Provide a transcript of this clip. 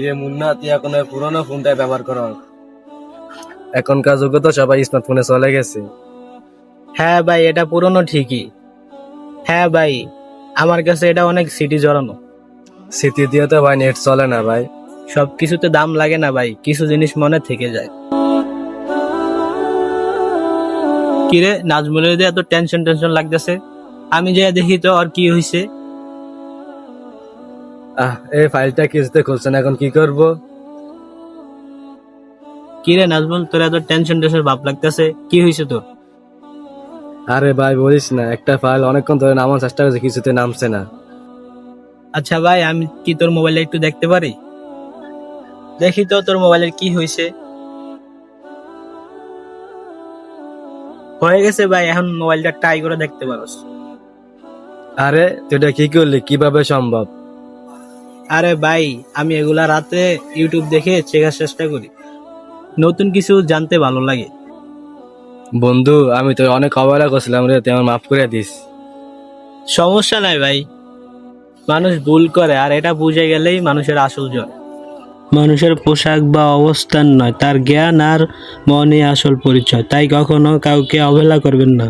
ইয়ে মুন্না তুই এখন ওই পুরোনো ফোনটাই ব্যবহার কর। এখনকার যুগে তো সবাই স্মার্টফোনে চলে গেছে। হ্যাঁ ভাই এটা পুরনো ঠিকই। হ্যাঁ ভাই আমার কাছে এটা অনেক সিটি জড়ানো। স্মৃতি দিয়ে তো ভাই নেট চলে না ভাই। সব কিছুতে দাম লাগে না ভাই কিছু জিনিস মনে থেকে যায়। কিরে নাজমুলের এত টেনশন টেনশন লাগতেছে? আমি যে দেখি তো আর কি হয়েছে আহ এই ফাইলটা কিছুতে খুলছে না এখন কি করব? কিরে নাজমুল তোর এত টেনশন টেনশন ভাব লাগতেছে কি হয়েছে তোর? আরে ভাই বলিস না একটা ফাইল অনেকক্ষণ ধরে নামার চেষ্টা করছে কিছুতে নামছে না। আচ্ছা ভাই আমি কি তোর মোবাইলে একটু দেখতে পারি? দেখি তো তোর মোবাইলের কি হয়েছে হয়ে গেছে ভাই এখন মোবাইলটা ট্রাই করে দেখতে পারোস। আরে তুই এটা কি করলি? কীভাবে সম্ভব? আরে ভাই আমি এগুলা রাতে ইউটিউব দেখে শেখার চেষ্টা করি। নতুন কিছু জানতে ভালো লাগে। বন্ধু আমি তো অনেক অবহেলা করছিলাম রে তুই আমার মাফ করে দিস। সমস্যা নাই ভাই। মানুষ ভুল করে আর এটা বুঝে গেলেই মানুষের আসল জয় মানুষের পোশাক বা অবস্থান নয় তার জ্ঞান আর মনে আসল পরিচয়। তাই কখনো কাউকে অবহেলা করবেন না।